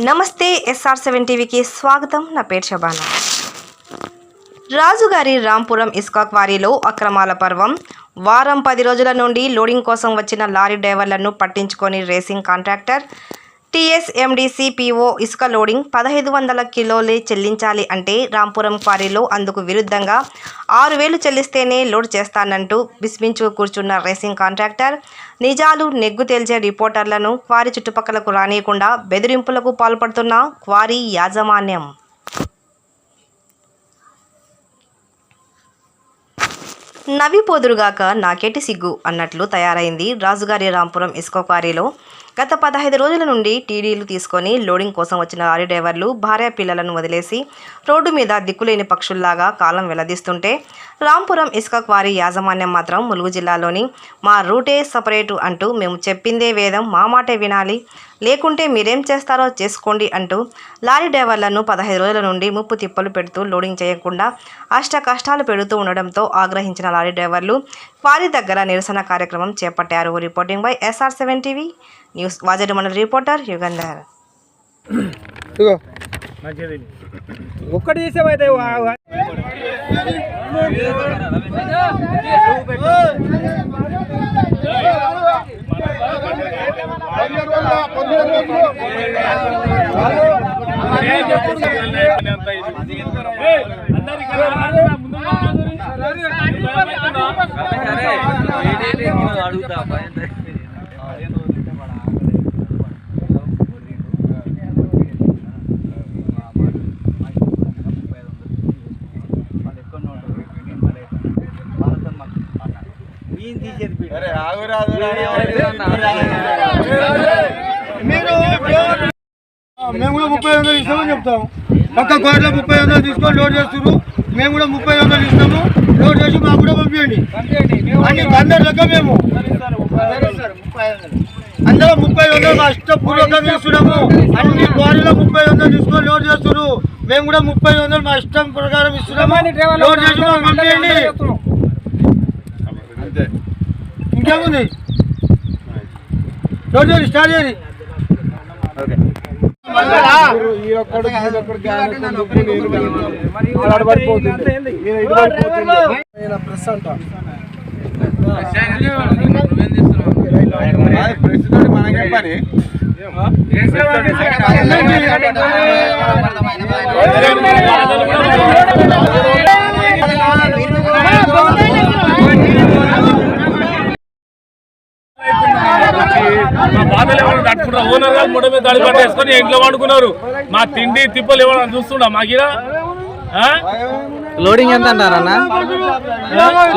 నమస్తే SR seven టీవీకి స్వాగతం. నా పేరు షబానా రాజుగారి రాంపురం ఇస్కాక్ వారీలో అక్రమాల పర్వం. వారం పది రోజుల నుండి లోడింగ్ కోసం వచ్చిన లారీ డ్రైవర్లను పట్టించుకొని రేసింగ్ కాంట్రాక్టర్ టీఎస్ఎండిసి పిఓ ఇసుక లోడింగ్ పదహైదు వందల కిలోలే చెల్లించాలి అంటే రాంపురం క్వారీలో అందుకు విరుద్ధంగా ఆరు వేలు చెల్లిస్తేనే లోడ్ చేస్తానంటూ విస్మించు కూర్చున్న రేసింగ్ కాంట్రాక్టర్. నిజాలు నెగ్గు తేల్చే రిపోర్టర్లను క్వారీ చుట్టుపక్కలకు రానియకుండా బెదిరింపులకు పాల్పడుతున్న క్వారీ యాజమాన్యం. నవ్విపోదురుగాక నాకేటి సిగ్గు అన్నట్లు తయారైంది రాజుగారి రాంపురం ఇసుక క్వారీలో. గత పదహైదు రోజుల నుండి టీడీలు తీసుకొని లోడింగ్ కోసం వచ్చిన లారీ డ్రైవర్లు భార్య పిల్లలను వదిలేసి రోడ్డు మీద దిక్కులేని పక్షుల్లాగా కాలం వెల్లదీస్తుంటే రాంపురం ఇసుక క్వారీ యాజమాన్యం మాత్రం ములుగు జిల్లాలోని మా రూటే సపరేటు అంటూ మేము చెప్పిందే వేదం మా మాటే వినాలి. లేకుంటే మీరేం చేస్తారో చేసుకోండి అంటూ లారీ డ్రైవర్లను పదహైదు రోజుల నుండి ముప్పు తిప్పలు పెడుతూ లోడింగ్ చేయకుండా అష్ట కష్టాలు పెడుతూ ఉండడంతో ఆగ్రహించిన లారీ డ్రైవర్లు క్వారీ దగ్గర నిరసన కార్యక్రమం చేపట్టారు. Reporting by SR seven TV. News Vajedu మండల రిపోర్టర్ యుగంధర్ ఇగో. మంచిది ఒక్కటి మేము కూడా ముప్పై వందలు ఇస్తామని చెప్తాం పక్క కోట్ల ముప్పై వందలు తీసుకొని లోడ్ చేస్తున్నారు మేము కూడా ముప్పై వందలు ఇస్తాము. లోడ్ చేసి మాకు కూడా పంపించండి అన్ని అందరు లెక్క మేము. అందరూ ముప్పై వందలు మా ఇష్టపూర్వకంగా ఇస్తున్నాము అన్ని క్వారీలో ముప్పై వందలు తీసుకొని లోడ్ చేస్తున్నారు మేము కూడా ముప్పై వందలు మా ఇష్టం ప్రకారం ఇస్తున్నాము. లోడ్ చేసి మాకు పంపించండి ఇంకేముంది లోడ్ చేసి స్టార్ట్ చేయండి ప్రెస్ అంట మా తట్టుకుంటారు ఓనర్ గారు ముడ మీద దాడి పట్టేసుకొని ఇంట్లో వండుకున్నారు. మా తిండి తిప్పలు ఎవరైనా చూస్తుండ మాకిరా లోడింగ్ ఎంత అంటారు అన్న?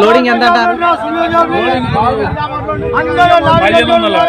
లోడింగ్ ఎంత అంటారు? పదిహేను వందలు.